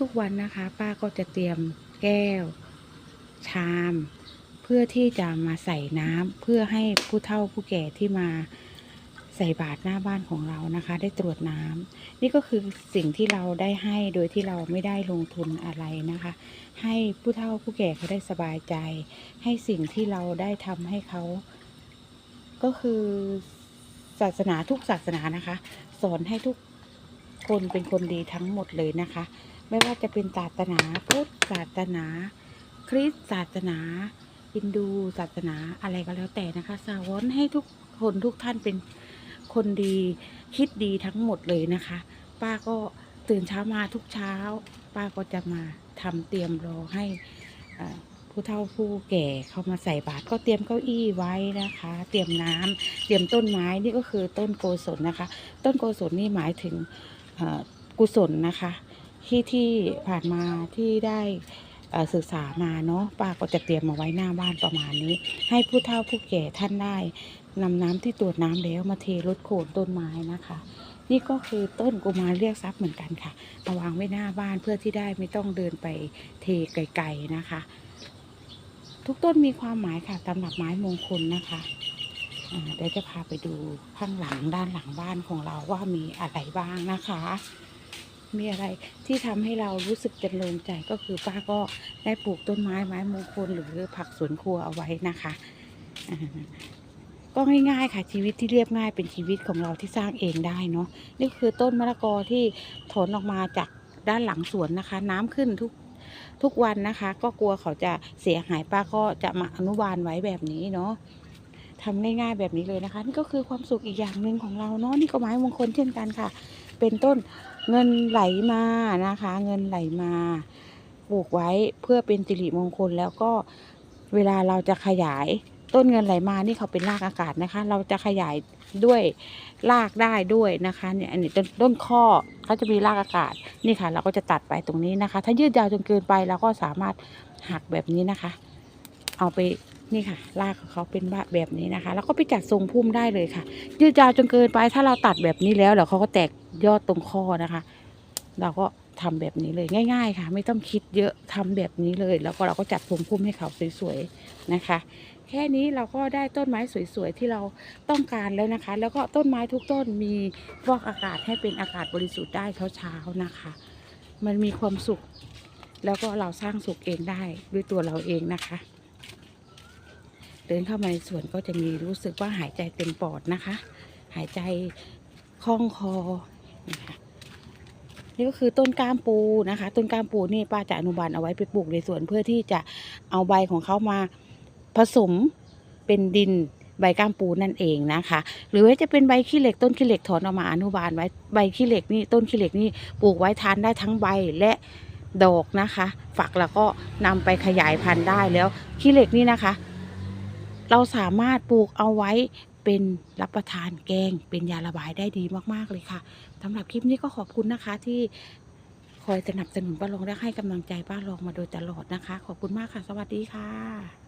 ทุกๆวันนะคะ ป้าก็จะเตรียมแก้ว ชาม เพื่อที่จะมาใส่น้ำเพื่อให้ผู้เฒ่าผู้แก่ที่มาใส่บาตรหน้าบ้านของเรานะคะ ได้ตรวจน้ำนี่ก็คือสิ่งที่เราได้ให้โดยที่เราไม่ได้ลงทุนอะไรนะคะ ให้ผู้เฒ่าผู้แก่เขาได้สบายใจ ให้สิ่งที่เราได้ทำให้เขา ก็คือศาสนาทุกศาสนานะคะ สอนให้ทุกคนเป็นคนดีทั้งหมดเลยนะคะ ไม่ว่าจะเป็นศาสนาพุทธศาสนา คริสต์ศาสนาฮินดูศาสนาอะไรก็แล้วแต่นะคะสอนให้ทุกคนทุกท่านเป็นคนดีคิดดีทั้งหมดเลยนะคะ ป้าก็ตื่นเช้ามาทุกเช้า ป้าก็จะมาทำเตรียมรอให้ผู้เฒ่าผู้แก่เขามาใส่บาตรก็เตรียมเก้าอี้ไว้นะคะ เตรียมน้ำเตรียมต้นไม้นี่ก็คือต้นโกศลนะคะ ต้นโกศลนี่หมายถึงกุศลนะคะ ที่ที่ผ่านมาที่ได้ศึกษามาเนาะป้าก็จะเตรียมมาไว้หน้าบ้านประมาณนี้ ให้ผู้เฒ่าผู้แก่ท่านได้นำน้ำที่ตรวจน้ำแล้วมาเทรดโคนต้นไม้นะคะ นี่ก็คือต้นกุมารเรียกทรัพย์เหมือนกันค่ะมาวางไว้หน้าบ้านเพื่อที่ได้ไม่ต้องเดินไปเทไกลๆนะคะ ทุกต้นมีความหมายค่ะตำหรับไม้มงคลนะคะเดี๋ยวจะพาไปดูข้างหลังด้านหลังบ้านของเราว่ามีอะไรบ้างนะคะ มีอะไรที่ทำให้เรารู้สึกเจริญใจก็คือป้าก็ได้ปลูกต้นไม้ไม้มงคลหรือผักสวนครัวเอาไว้นะคะก็ง่ายๆค่ะชีวิตที่เรียบง่ายเป็นชีวิตของเราที่สร้างเองได้เนาะนี่คือต้นมะละกอที่ถอนออกมาจากด้านหลังสวนนะคะ น้ำขึ้นทุกทุกวันนะคะ ก็กลัวเขาจะเสียหายป้าก็จะมาอนุบาลไว้แบบนี้เนาะทำง่ายๆแบบนี้เลยนะคะ นี่ก็คือความสุขอีกอย่างหนึ่งของเราเนาะนี่ก็ไม้มงคลเช่นกันค่ะ เป็นต้นเงินไหลมานะคะ เงินไหลมาปลูกไว้เพื่อเป็นสิริมงคลแล้วก็เวลาเราจะขยายต้นเงินไหลมานี่เขาเป็นรากอากาศนะคะ เราจะขยายด้วยรากได้ด้วยนะคะเนี่ยอันนี้ต้นต้นข้อเขาจะมีรากอากาศนี่ค่ะ เราก็จะตัดไปตรงนี้นะคะ ถ้ายืดยาวจนเกินไปเราก็สามารถหักแบบนี้นะคะ เอาไป นี่ค่ะรากของเขาเป็นแบบนี้นะคะ แล้วก็ไปจัดทรงพุ่มได้เลยค่ะ ยืดยาวจนเกินไปถ้าเราตัดแบบนี้แล้วเดี๋ยวเขาก็แตกยอดตรงข้อนะคะ เราก็ทำแบบนี้เลยง่าย ๆ ค่ะ ไม่ต้องคิดเยอะทำแบบนี้เลย แล้วก็เราก็จัดทรงพุ่มให้เขาสวยๆนะคะ แค่นี้เราก็ได้ต้นไม้สวยๆที่เราต้องการแล้วนะคะ แล้วก็ต้นไม้ทุกต้นมีฟอกอากาศให้เป็นอากาศบริสุทธิ์ได้เช้าๆนะคะ มันมีความสุข แล้วก็เราสร้างสุขเองได้ด้วยตัวเราเองนะคะ เดินเข้ามาในสวนก็จะมีรู้สึกว่าหายใจเต็มปอดนะคะ หายใจคล่องคอนะคะนี่ก็คือต้นกล้ามปูนะคะ ต้นกล้ามปูนี่ป้าจะอนุบาลเอาไว้ไปปลูกในสวนเพื่อที่จะเอาใบของเขามาผสมเป็นดินใบกล้ามปูนั่นเองนะคะ หรือว่าจะเป็นใบขี้เหล็กต้นขี้เหล็กถอนออกมาอนุบาลไว้ใบขี้เหล็กนี่ต้นขี้เหล็กนี่ปลูกไว้ทานได้ทั้งใบและดอกนะคะ ฝักแล้วก็นำไปขยายพันธุ์ได้แล้วขี้เหล็กนี่นะคะ เราสามารถปลูกเอาไว้เป็นรับประทานแกง เป็นยาระบายได้ดีมากๆเลยค่ะสำหรับคลิปนี้ก็ขอบคุณนะคะที่คอยสนับสนุนป้าลองและให้กำลังใจป้าลองมาโดยตลอดนะคะ ขอบคุณมากค่ะ สวัสดีค่ะ